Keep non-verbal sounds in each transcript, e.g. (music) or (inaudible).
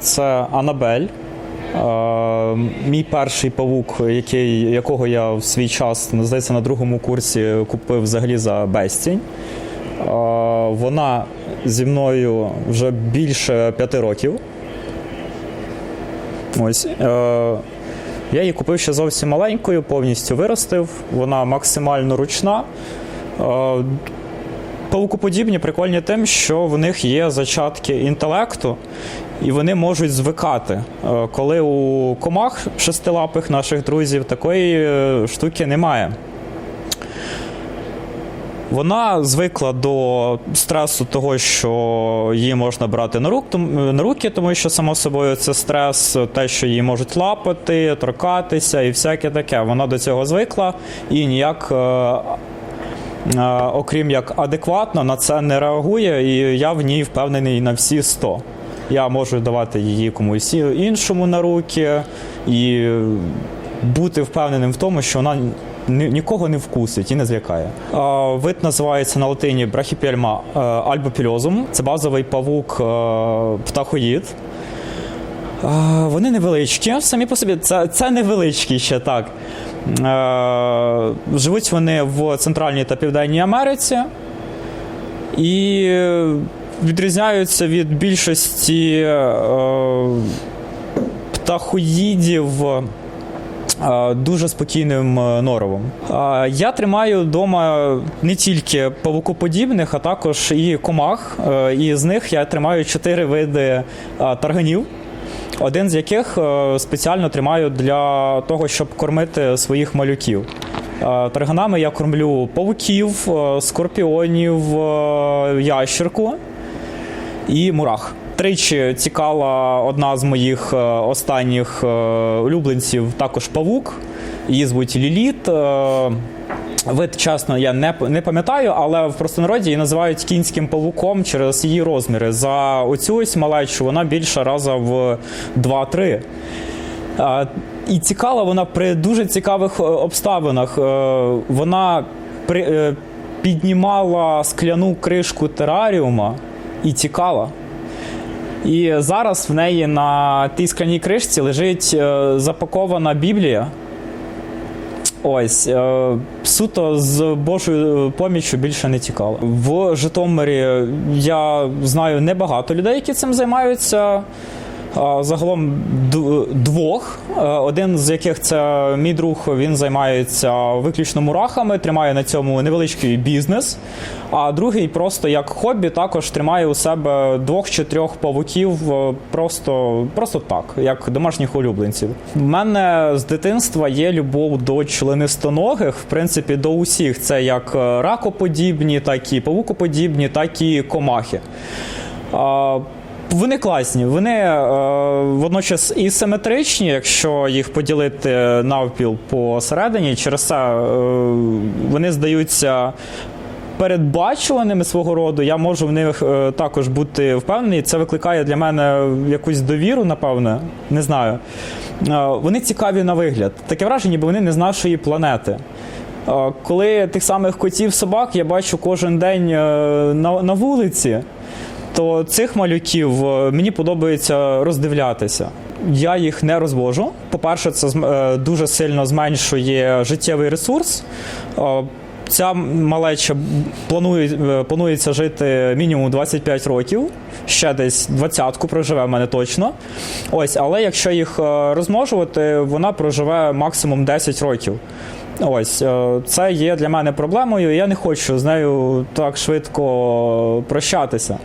Це Анабель. Мій перший павук, який, якого я в свій час, здається, на другому курсі купив взагалі за безцінь. Вона зі мною вже більше п'яти років. Ось. Е, я її купив ще зовсім маленькою, повністю виростив. Вона максимально ручна. Е, Павукоподібні прикольні тим, що в них є зачатки інтелекту, і вони можуть звикати. Е, Коли у комах шестилапих наших друзів такої е, штуки немає. Вона звикла до стресу того, що її можна брати на, рук, на руки, тому що, само собою, це стрес, те, що її можуть лапати, торкатися і всяке таке. Вона до цього звикла і ніяк, е, окрім як адекватно, на це не реагує, і я в ній впевнений на всі 100. Я можу давати її комусь іншому на руки і бути впевненим в тому, що вона нікого не вкусить і не злякає. Вид називається на латині брахіпельма альбопільозум. Це базовий павук е, птахоїд. Вони невеличкі, самі по собі. Це, це невеличкі ще так. Е, Живуть вони в Центральній та Південній Америці і відрізняються від більшості е, птахоїдів е, дуже спокійним е, норовом. Я тримаю вдома не тільки павукоподібних, а також і комах. Е, І з них я тримаю чотири види тарганів. Один з яких спеціально тримаю для того, щоб кормити своїх малюків. Тарганами я кормлю павуків, скорпіонів, ящерку і мурах. Тричі цікава одна з моїх е, останніх е, улюбленців, також павук. Її звуть Ліліт. Е, Вид, чесно, я не, не пам'ятаю, але в простонароді її називають кінським павуком через її розміри. За оцю ось малечу вона більша раза в 2-3. І цікава вона при дуже цікавих обставинах. Вона при, піднімала скляну кришку тераріума і цікава. І зараз в неї на тій скляній кришці лежить е, запакована Біблія. Ось е, суто з Божою поміччю більше не цікаво. В Житомирі я знаю небагато людей, які цим займаються. Загалом двох. Один з яких це мій друг, він займається виключно мурахами, тримає на цьому невеличкий бізнес. А другий просто як хобі також тримає у себе двох чи трьох павуків е, просто, просто так, як домашніх улюбленців. У мене з дитинства є любов до членистоногих, в принципі, до усіх. Це як е, ракоподібні, так і павукоподібні, так і комахи. Вони класні, вони е, водночас і симетричні, якщо їх поділити навпіл посередині. Через це е, вони здаються передбачуваними свого роду. Я можу в них е, також бути впевнений. Це викликає для мене якусь довіру, напевне. Не знаю. Е, вони цікаві на вигляд. Таке враження, ніби вони не з нашої планети. Е, Коли тих самих котів, собак я бачу кожен день е, на, на вулиці, то цих малюків е, мені подобається роздивлятися. Я їх не розвожу. По-перше, це е, дуже сильно зменшує життєвий ресурс. Е, Ця малеча планує, планується жити мінімум 25 років, ще десь двадцятку проживе в мене точно. Ось, але якщо їх розмножувати, вона проживе максимум 10 років. Ось е, це є для мене проблемою. і Я не хочу з нею так швидко прощатися.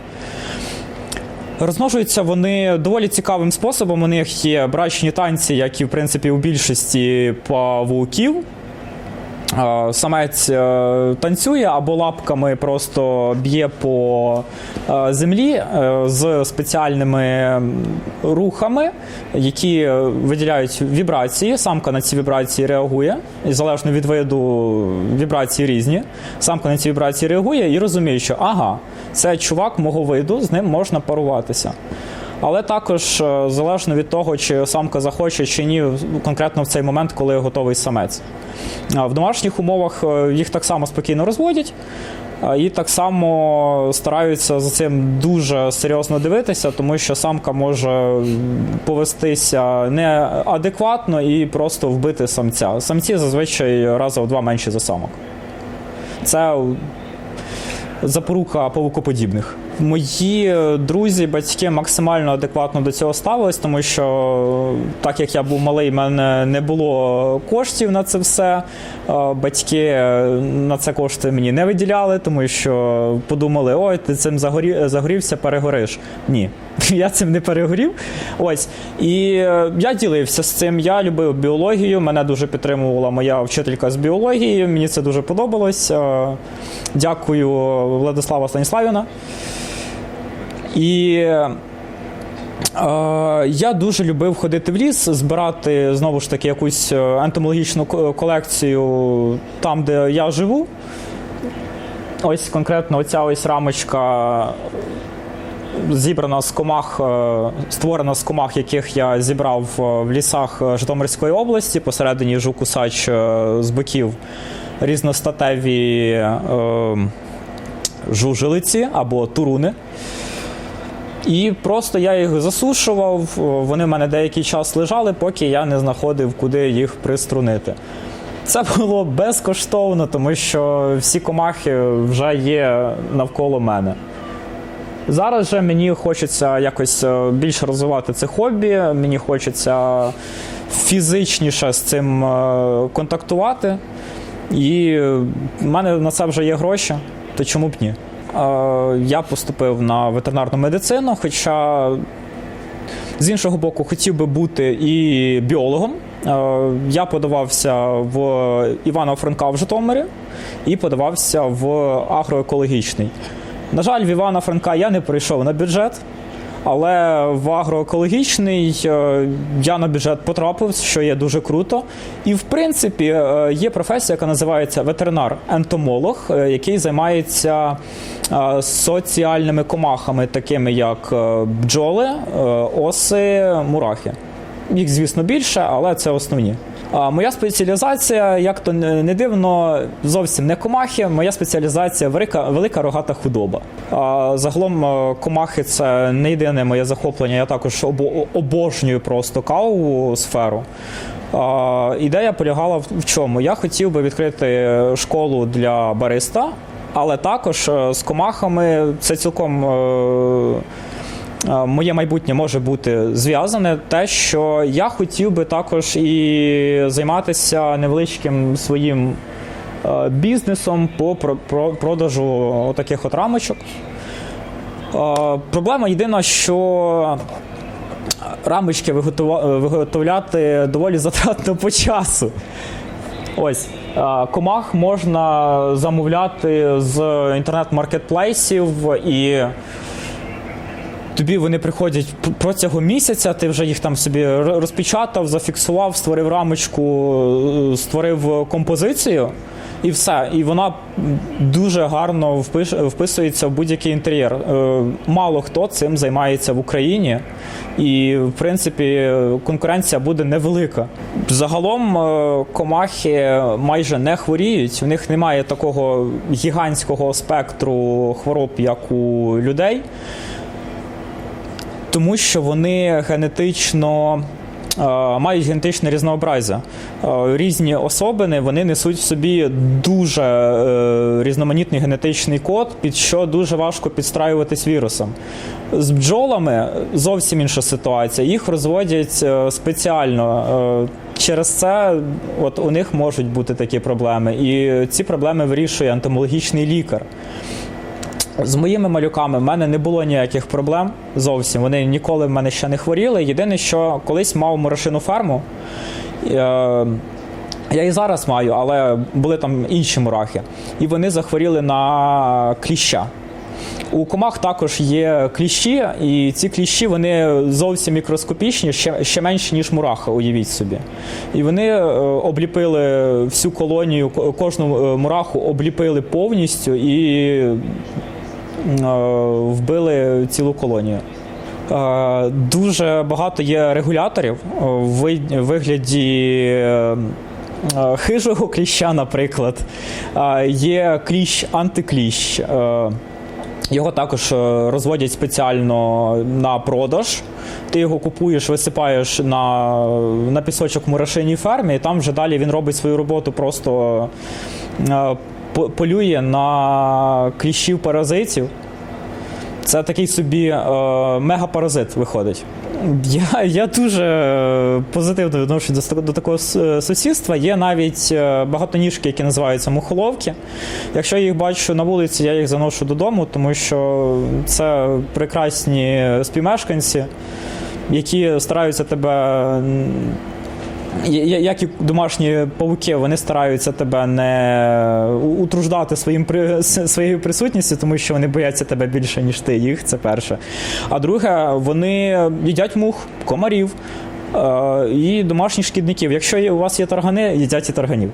Розмножуються вони доволі цікавим способом. У них є брачні танці, як і в принципі у більшості павуків. Е, Самець е, танцює або лапками просто б'є по е, землі з спеціальними рухами, які виділяють вібрації. Самка на ці вібрації реагує, і залежно від виду вібрації різні. Самка на ці вібрації реагує і розуміє, що ага, це чувак мого виду, з ним можна паруватися. Але також е, залежно від того, чи самка захоче чи ні, конкретно в цей момент, коли готовий самець. В домашніх умовах е, їх так само спокійно розводять. І так само стараються за цим дуже серйозно дивитися, тому що самка може повестися неадекватно і просто вбити самця. Самці зазвичай рази в два менші за самок. Це запорука павукоподібних. Мої друзі, батьки максимально адекватно до цього ставились, тому що так як я був малий, в мене не було коштів на це все. Е, Батьки на це кошти мені не виділяли, тому що подумали: ой, ти цим загорі... загорівся, перегориш. Ні, (laughs) я цим не перегорів. Ось. І е, я ділився з цим. Я любив біологію. Мене дуже підтримувала моя вчителька з біології. Мені це дуже подобалось. Е, Дякую, Владислава Станіславівна. І е, я дуже любив ходити в ліс, збирати знову ж таки якусь е, ентомологічну колекцію там, де я живу. Ось конкретно оця ось рамочка зібрана з комах, е, створена з комах, яких я зібрав в лісах Житомирської області, посередині жук-кусач е, з боків різностатеві жужелиці або туруни. І просто я їх засушував, вони в мене деякий час лежали, поки я не знаходив, куди їх приструнити. Це було безкоштовно, тому що всі комахи вже є навколо мене. Зараз же мені хочеться якось е, більше розвивати це хобі, мені хочеться фізичніше з цим е, контактувати. І в мене на це вже є гроші, то чому б ні? Е, Я поступив на ветеринарну медицину, хоча з іншого боку хотів би бути і біологом. Е, Я подавався в Івана Франка в Житомирі і подавався в агроекологічний. На жаль, в Івана Франка я не прийшов на бюджет, але в агроекологічний е, я на бюджет потрапив, що є дуже круто. І в принципі е, є професія, яка називається ветеринар-ентомолог, е, який займається соціальними комахами, такими як бджоли, оси, мурахи. Їх, звісно, більше, але це основні. Моя спеціалізація, як то не дивно, зовсім не комахи. Моя спеціалізація велика, велика рогата худоба. Загалом е, комахи це не єдине моє захоплення. Я також обожнюю просто кавову сферу. Ідея полягала в чому? Я хотів би відкрити школу для бариста, але також е, з комахами це цілком. Е, моє майбутнє може бути зв'язане, те, що я хотів би також і займатися невеличким своїм е, бізнесом по про- про- продажу таких от рамочок. Е, Проблема єдина, що рамочки виготовляти доволі затратно по часу. Ось е, комах можна замовляти з інтернет-маркетплейсів і тобі вони приходять протягом місяця, ти вже їх там собі розпечатав, зафіксував, створив рамочку, е, створив композицію. І все, і вона дуже гарно вписується в будь-який інтер'єр. Е, Мало хто цим займається в Україні, і в принципі конкуренція буде невелика. Загалом е, комахи майже не хворіють. У них немає такого гігантського спектру хвороб, як у людей тому що вони генетично е, мають генетичне різнообразя. Е, Різні особини вони несуть в собі дуже е, різноманітний генетичний код, під що дуже важко підстраюватись вірусом. З бджолами зовсім інша ситуація. Їх розводять спеціально. Через це от у них можуть бути такі проблеми, і ці проблеми вирішує ентомологічний лікар. З моїми малюками в мене не було ніяких проблем зовсім. Вони ніколи в мене ще не хворіли. Єдине, що колись мав мурашину ферму. Е, Я і зараз маю, але були там інші мурахи. І вони захворіли на кліща. У комах також є кліщі, і ці кліщі вони зовсім мікроскопічні, ще, ще менші, ніж мураха, уявіть собі. І вони е, обліпили всю колонію, ко- кожну е, мураху обліпили повністю і вбили цілу колонію. Е, Дуже багато є регуляторів е, в вигляді е, е, хижого кліща, наприклад. Е, Є кліщ антикліщ. Е, Його також е, розводять спеціально на продаж. Ти його купуєш, висипаєш на, на пісочок мурашиній фермі, і там вже далі він робить свою роботу, просто е, полює на кліщів паразитів. Це такий собі е, мегапаразит виходить. Я, я дуже е, позитивно відношусь до, до такого сусідства. Є навіть е, багатоніжки, які називаються мухоловки. Якщо я їх бачу на вулиці, я їх заношу додому, тому що це прекрасні співмешканці, які стараються тебе. Як і домашні павуки, вони стараються тебе не утруждати своїм своєю присутністю, тому що вони бояться тебе більше, ніж ти їх. Це перше. А друге, вони їдять мух, комарів е, і домашніх шкідників. Якщо у вас є таргани, їдять і тарганів.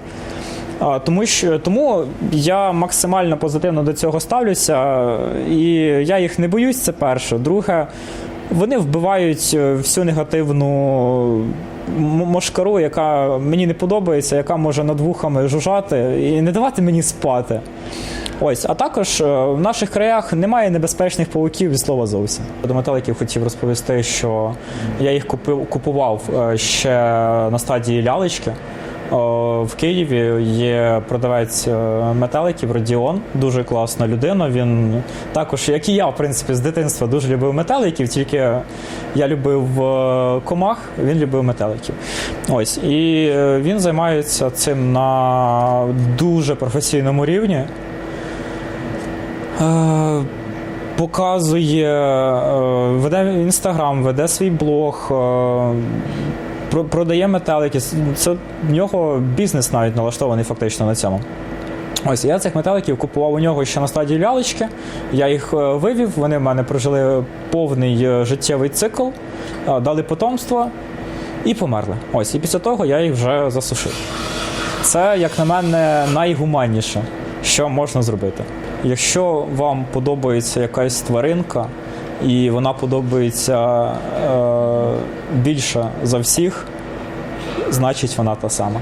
Тому що тому я максимально позитивно до цього ставлюся, і я їх не боюсь. Це перше. Друге, вони вбивають е, всю негативну мошкару, яка мені не подобається, яка може над вухами жужжати і не давати мені спати. Ось, а також е, в наших краях немає небезпечних павуків від слова зовсім. До метеликів хотів розповісти, що я їх купив, купував е, ще на стадії лялечки. В Києві є продавець е, метеликів Родіон, дуже класна людина. Він також, як і я, в принципі, з дитинства дуже любив метеликів, тільки я любив е, комах, він любив метеликів. Ось і е, він займається цим на дуже професійному рівні. Показує, веде інстаграм, веде свій блог, продає метелики. Це в нього бізнес навіть налаштований фактично на цьому. Ось я цих метеликів купував у нього ще на стадії лялечки. Я їх е, вивів, вони в мене прожили повний е, життєвий цикл, е, дали потомство і померли. Ось, і після того я їх вже засушив. Це, як на мене, найгуманніше, що можна зробити. Якщо вам подобається якась тваринка, і вона подобається е, більше за всіх, значить вона та сама.